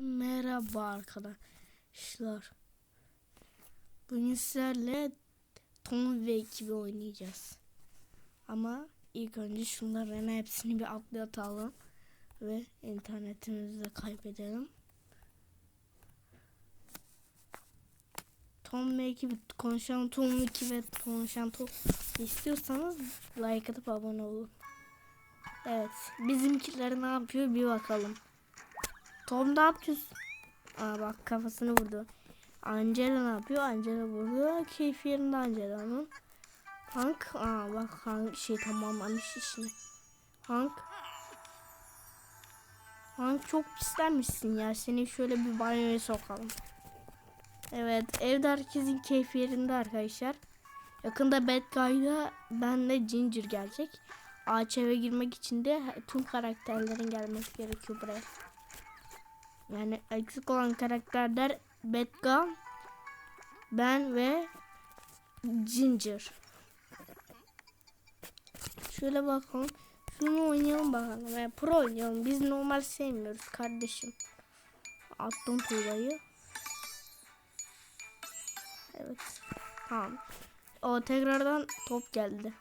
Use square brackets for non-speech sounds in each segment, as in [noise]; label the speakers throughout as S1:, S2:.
S1: Merhaba arkadaşlar. Bugün sizlerle Tom ve ekibi oynayacağız. Ama ilk önce şunların hepsini bir atlatalım ve internetimizi de kaybedelim. Tom ve ekibi konuşan Tom 2 ve konuşan Tom istiyorsanız like atıp abone olun. Evet bizimkiler ne yapıyor bir bakalım. Tom ne yapıyorsun? Aa bak kafasını vurdu. Angela ne yapıyor? Angela vurdu. Keyfi yerinde Angela'nın. Hank, aa bak Hank şey tamamlamış işini. Hank. Hank çok pislenmişsin ya. Seni şöyle bir banyoya sokalım. Evet evde herkesin keyfi yerinde arkadaşlar. Yakında Bad Guy'da benle Ginger gelecek. Ağaç eve girmek için de tüm karakterlerin gelmesi gerekiyor buraya. Yani eksik olan karakterler Bedga, ben ve Ginger. Şöyle bakalım. Şunu oynayalım bakalım. Yani pro oynayalım. Biz normal sevmiyoruz kardeşim. Attım tuğlayı. Evet. Tamam. O tekrardan top geldi.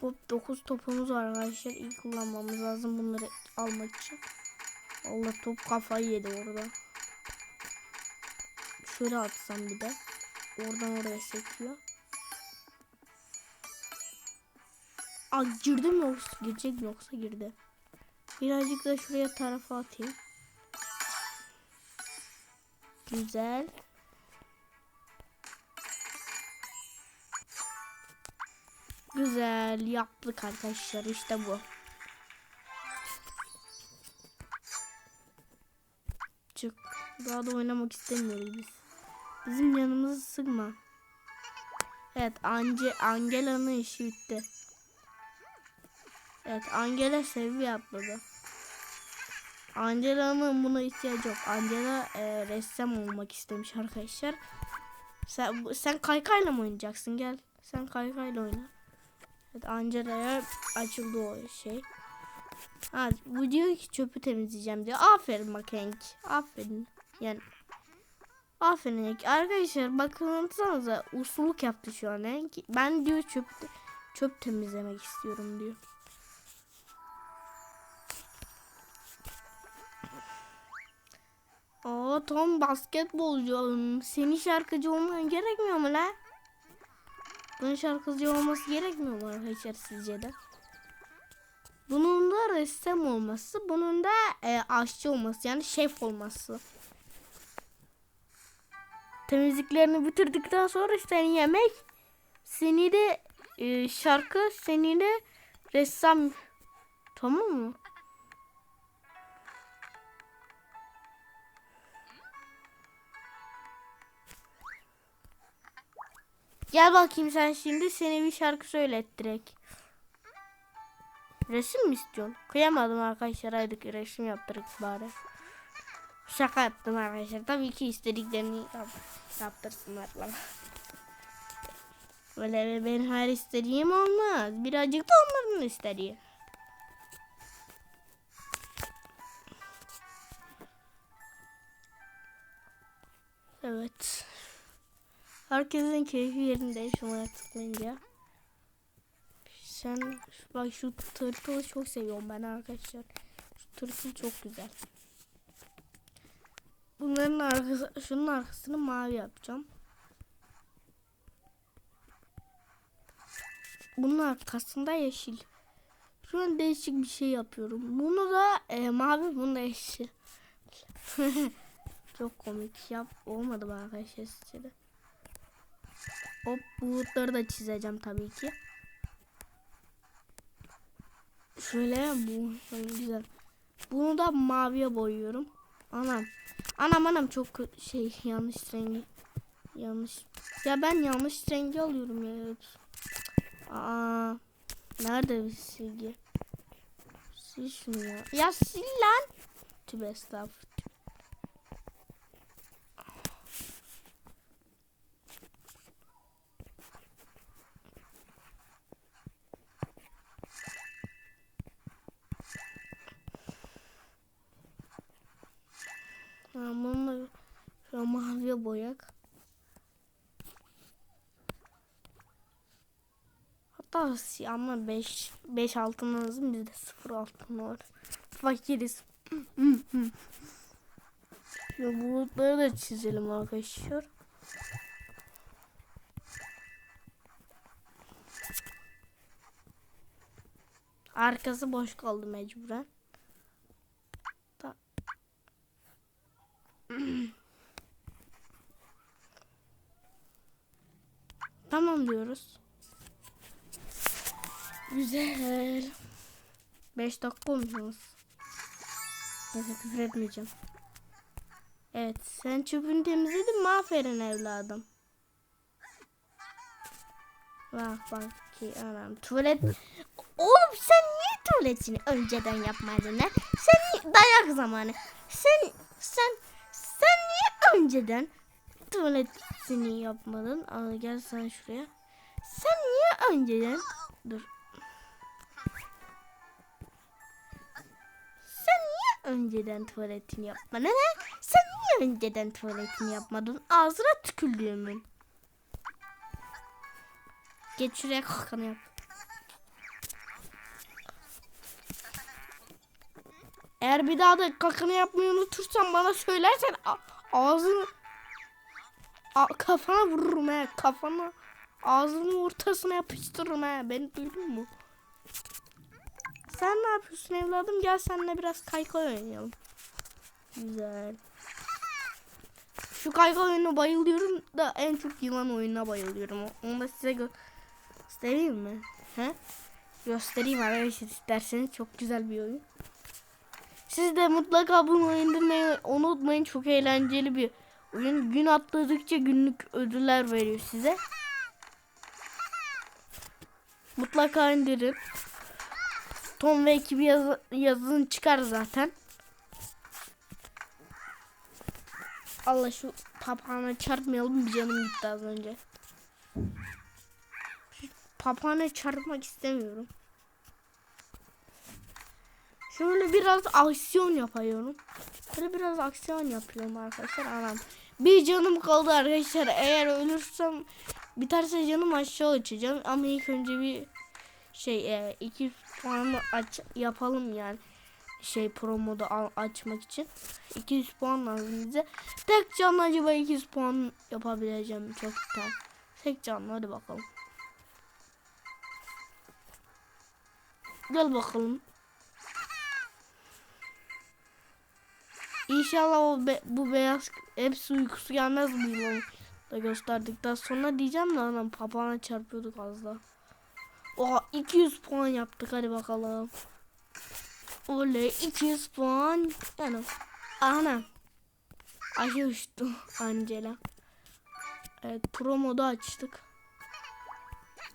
S1: Hop 9 topumuz var arkadaşlar. İyi kullanmamız lazım bunları almak için. Allah top kafayı yedi orada. Şöyle atsam bir de. Oradan oraya sekiyor. Aa girdi mi yoksa girecek mi yoksa girdi. Birazcık da şuraya tarafa atayım. Güzel. Güzel yaptık arkadaşlar işte bu. Çık. Daha da oynamak istemiyoruz biz. Bizim yanımızı sıkma. Evet Ange Angela'nın işi bitti. Evet Angela seviye atladı. Angela'nın buna ihtiyacı yok. Angela e, ressam olmak istemiş arkadaşlar. Sen, sen kaykayla mı oynayacaksın? Gel. Sen kaykayla oyna. Evet Angela'ya açıldı o şey. Ha, bu diyor ki çöpü temizleyeceğim diyor. Aferin bak Hank. Aferin. Yani Aferin Hank. Arkadaşlar bakınsanıza usuluk yaptı şu an Hank. Ben diyor çöp çöp temizlemek istiyorum diyor. Aa Tom basketbolcu. Senin şarkıcı olman gerekmiyor mu la? Bunun şarkıcı olması gerekmiyor mu arkadaşlar sizce de? Bunun da ressam olması, bunun da e, aşçı olması yani şef olması. Temizliklerini bitirdikten sonra seni yemek, seni de e, şarkı, seni de ressam. Tamam mı? Gel bakayım sen şimdi seni bir şarkı söylettirek. Resim mi istiyorsun? Kıyamadım arkadaşlar hadi resim yaptırık bari. Şaka yaptım arkadaşlar. Tabii ki istediklerini yap yaptırsınlar bana. Böyle ben her istediğim olmaz. Birazcık da onların istediği. Evet. Herkesin keyfi yerinde şuna tıklayınca. Sen bak şu tırtılı çok seviyorum ben arkadaşlar. Şu tırtıl çok güzel. Bunların arkası, şunun arkasını mavi yapacağım. Bunun arkasında yeşil. Şu an değişik bir şey yapıyorum. Bunu da e, mavi, bunu da yeşil. [laughs] çok komik yap. Olmadı arkadaşlar sizce de. Hop bulutları da çizeceğim tabii ki. Şöyle bu güzel. Bunu da maviye boyuyorum. Anam. Anam anam çok şey yanlış rengi. Yanlış. Ya ben yanlış rengi alıyorum ya. Aa. Nerede bir silgi? Sil şunu ya. Ya sil lan. Tübe estağfurullah. Ha, bunu da şöyle maviye boyak. Hatta ama 5 5 altın lazım bizde 0 altın var. Fakiriz. [laughs] Ya bulutları da çizelim arkadaşlar. Arkası boş kaldı mecburen. Ta- [clears throat] tamam diyoruz. Güzel. 5 dakika olmuş. Neyse küfür etmeyeceğim. Evet sen çöpünü temizledin mi? Aferin evladım. Bak bak ki anam tuvalet. Oğlum sen niye tuvaletini önceden yapmadın ha? Sen niye- dayak zamanı. Sen sen sen niye önceden tuvaletini yapmadın? Al gel sen şuraya. Sen niye önceden dur. Sen niye önceden tuvaletini yapmadın ha? Sen niye önceden tuvaletini yapmadın? Ağzına tükürdüğümün. Geç şuraya kakanı yap. Eğer bir daha da kakanı yapmayı unutursan bana söylersen ağzını a- kafana vururum he kafana ağzının ortasına yapıştırırım he beni duydun mu? Sen ne yapıyorsun evladım gel seninle biraz kaykay oynayalım. Güzel. Şu kaykay oyununa bayılıyorum da en çok yılan oyununa bayılıyorum. Onu da size göstereyim mi? He? Göstereyim arkadaşlar isterseniz çok güzel bir oyun. Siz de mutlaka bunu indirmeyi unutmayın. Çok eğlenceli bir oyun. Gün atladıkça günlük ödüller veriyor size. Mutlaka indirin. Tom ve ekibi yaz yazın çıkar zaten. Allah şu papağana çarpmayalım bir canım gitti az önce. Papağana çarpmak istemiyorum. Şöyle biraz aksiyon yapıyorum. Şöyle biraz aksiyon yapıyorum arkadaşlar. Anam. Bir canım kaldı arkadaşlar. Eğer ölürsem biterse canım aşağı açacağım. Ama ilk önce bir şey e, iki puanı aç yapalım yani. Şey promoda açmak için. 200 puan lazım bize. Tek canlı acaba 200 puan yapabileceğim çok güzel. Tek canlı hadi bakalım. Gel bakalım. İnşallah o be- bu beyaz hepsi uykusu gelmez bu yılanı da gösterdikten sonra diyeceğim de anam papağana çarpıyorduk az daha. Oha 200 puan yaptık hadi bakalım. Oley 200 puan. Yani anam. Ayı uçtu [laughs] Angela. Evet pro modu açtık.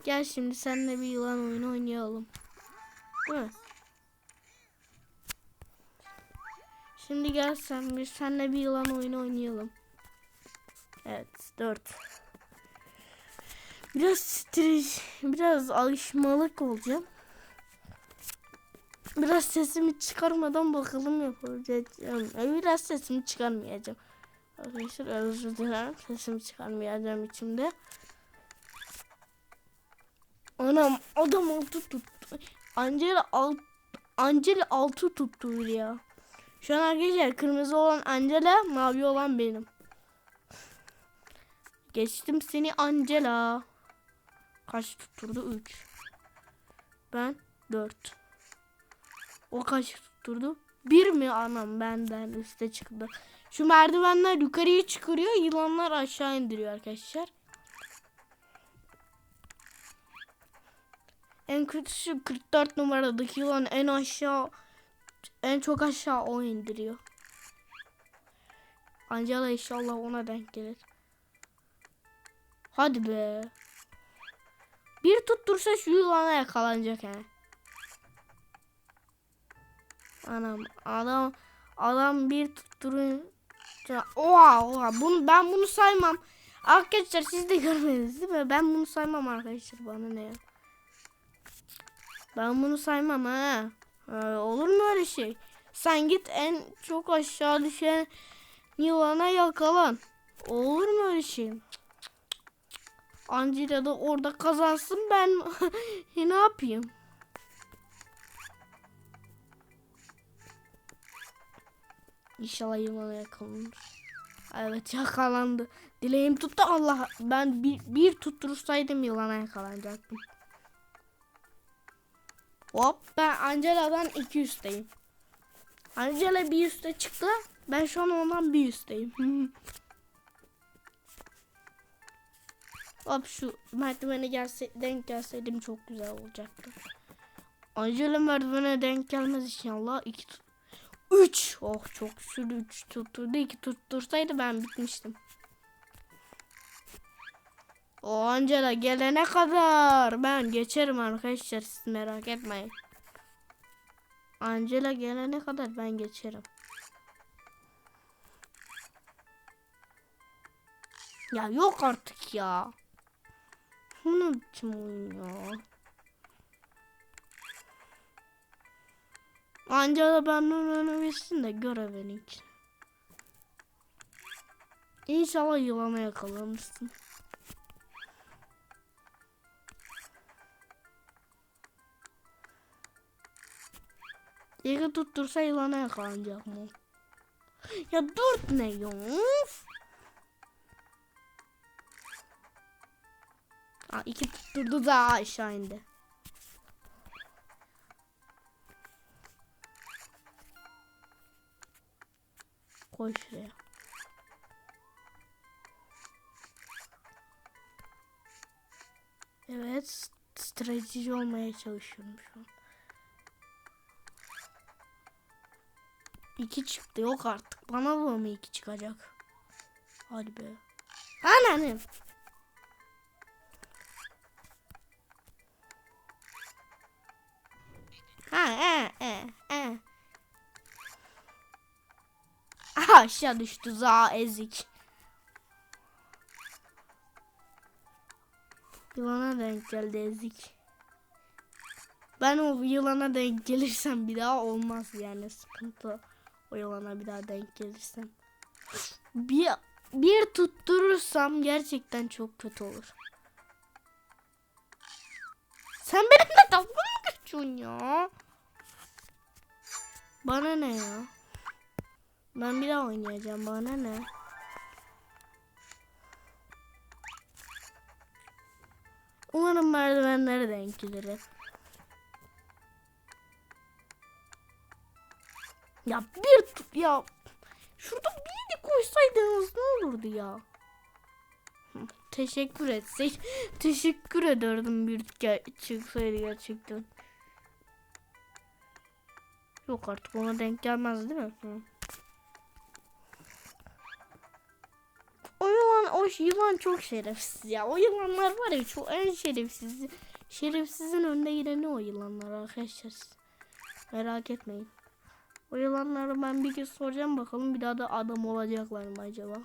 S1: Gel şimdi seninle bir yılan oyunu oynayalım. Değil mi? Şimdi gel sen bir senle bir yılan oyunu oynayalım. Evet 4. Biraz stres, biraz alışmalık olacağım. Biraz sesimi çıkarmadan bakalım yapacağım. Yani biraz sesimi çıkarmayacağım. Arkadaşlar özür dilerim. Sesimi çıkarmayacağım içimde. Anam adam altı tuttu. Angela alt Angela altı tuttu ya. Şu an arkadaşlar kırmızı olan Angela, mavi olan benim. Geçtim seni Angela. Kaç tutturdu? 3. Ben 4. O kaç tutturdu? 1 mi anam benden üste çıktı. Şu merdivenler yukarıya çıkarıyor, yılanlar aşağı indiriyor arkadaşlar. En kötüsü 44 numaradaki yılan en aşağı en çok aşağı o indiriyor. Angela inşallah ona denk gelir. Hadi be. Bir tuttursa şu yılana yakalanacak he. Anam adam adam bir tutturun. Oha oha bunu ben bunu saymam. Arkadaşlar siz de görmediniz değil mi? Ben bunu saymam arkadaşlar bana ne ya. Ben bunu saymam ha. Ee, olur mu öyle şey? Sen git en çok aşağı düşen Yılana yakalan. Olur mu öyle şey? Angela da orada kazansın ben [laughs] ne yapayım? İnşallah yılana yakalanır. Evet yakalandı. Dileğim tuttu Allah. Ben bir, bir tutturursaydım yılana yakalanacaktım. Hop ben Angela'dan iki üstteyim. Angela bir üste çıktı. Ben şu an ondan bir üstteyim. [laughs] Hop şu merdivene gelse, denk gelseydim çok güzel olacaktı. Angela merdivene denk gelmez inşallah. İki tut. Üç. Oh çok şükür üç tutturdu. iki tuttursaydı ben bitmiştim. O Angela gelene kadar ben geçerim arkadaşlar siz merak etmeyin. Angela gelene kadar ben geçerim. Ya yok artık ya. Bu biçim oyun ya? Angela benden önüne bilsin de görevini için. İnşallah yılana yakalanırsın. Yeri tuttursa yılana yakalanacak mı? Ya dur ne ya? Of! Aa, iki tutturdu da aşağı indi. Koy şuraya. Evet, strateji olmaya çalışıyorum şu an. İki çıktı yok artık. Bana da mı iki çıkacak? Hadi be. Ananım. Ha e e e. Aha aşağı düştü za ezik. Yılana denk geldi ezik. Ben o yılana denk gelirsem bir daha olmaz yani sıkıntı. O yılana bir daha denk gelirsem. Bir, bir tutturursam gerçekten çok kötü olur. Sen benimle dalga mı geçiyorsun ya? Bana ne ya? Ben bir daha oynayacağım. Bana ne? Umarım merdivenlere denk gelir. Ya bir ya. Şurada bir de koysaydınız ne olurdu ya? Teşekkür etsek. Teşekkür ederdim bir ge- çıksaydı gerçekten. Yok artık ona denk gelmez değil mi? O yılan, o yılan çok şerefsiz ya. O yılanlar var ya çok en şerefsiz. Şerefsizin önde gideni o yılanlar arkadaşlar. Merak etmeyin. O yılanları ben bir kez soracağım bakalım bir daha da adam olacaklar mı acaba?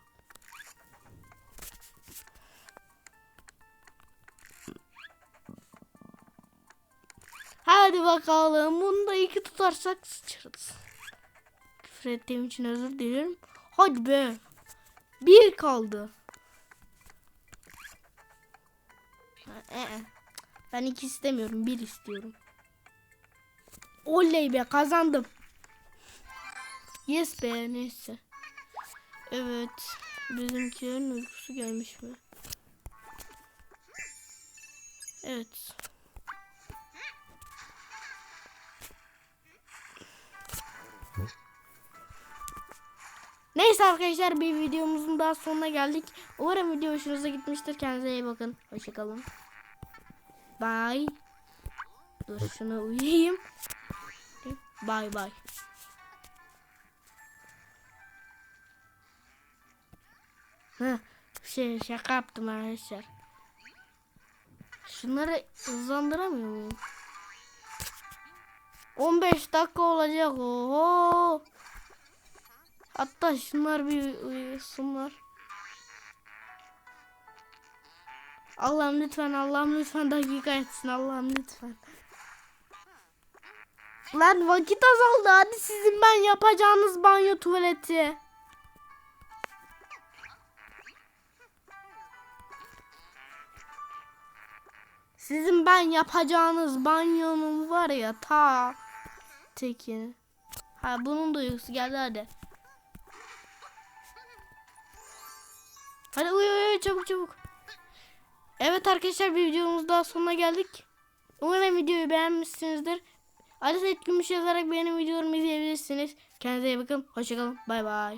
S1: Hadi bakalım. Bunu da iki tutarsak sıçarız. Küfür ettiğim için özür dilerim. Hadi be. Bir kaldı. E, e. Ben iki istemiyorum. Bir istiyorum. Oley be kazandım. Yes be neyse. Evet. Bizimkilerin uykusu gelmiş mi? Evet. Neyse arkadaşlar bir videomuzun daha sonuna geldik. Umarım video hoşunuza gitmiştir. Kendinize iyi bakın. Hoşçakalın. Bye. Dur şunu uyuyayım. Bye bye. Heh, şey şaka yaptım arkadaşlar. Şunları hızlandıramıyor muyum? 15 dakika olacak. Oho. Hatta şunlar bir uyusunlar. Allah'ım lütfen Allah'ım lütfen dakika etsin Allah'ım lütfen. Lan vakit azaldı hadi sizin ben yapacağınız banyo tuvaleti. Sizin ben yapacağınız banyonun var ya ta tekini. Ha bunun da uykusu geldi hadi. Hadi uyu uyu çabuk çabuk. Evet arkadaşlar bir videomuz daha sonuna geldik. Umarım videoyu beğenmişsinizdir. Seyit Gümüş yazarak benim videolarımı izleyebilirsiniz. Kendinize iyi bakın. Hoşçakalın. Bay bay.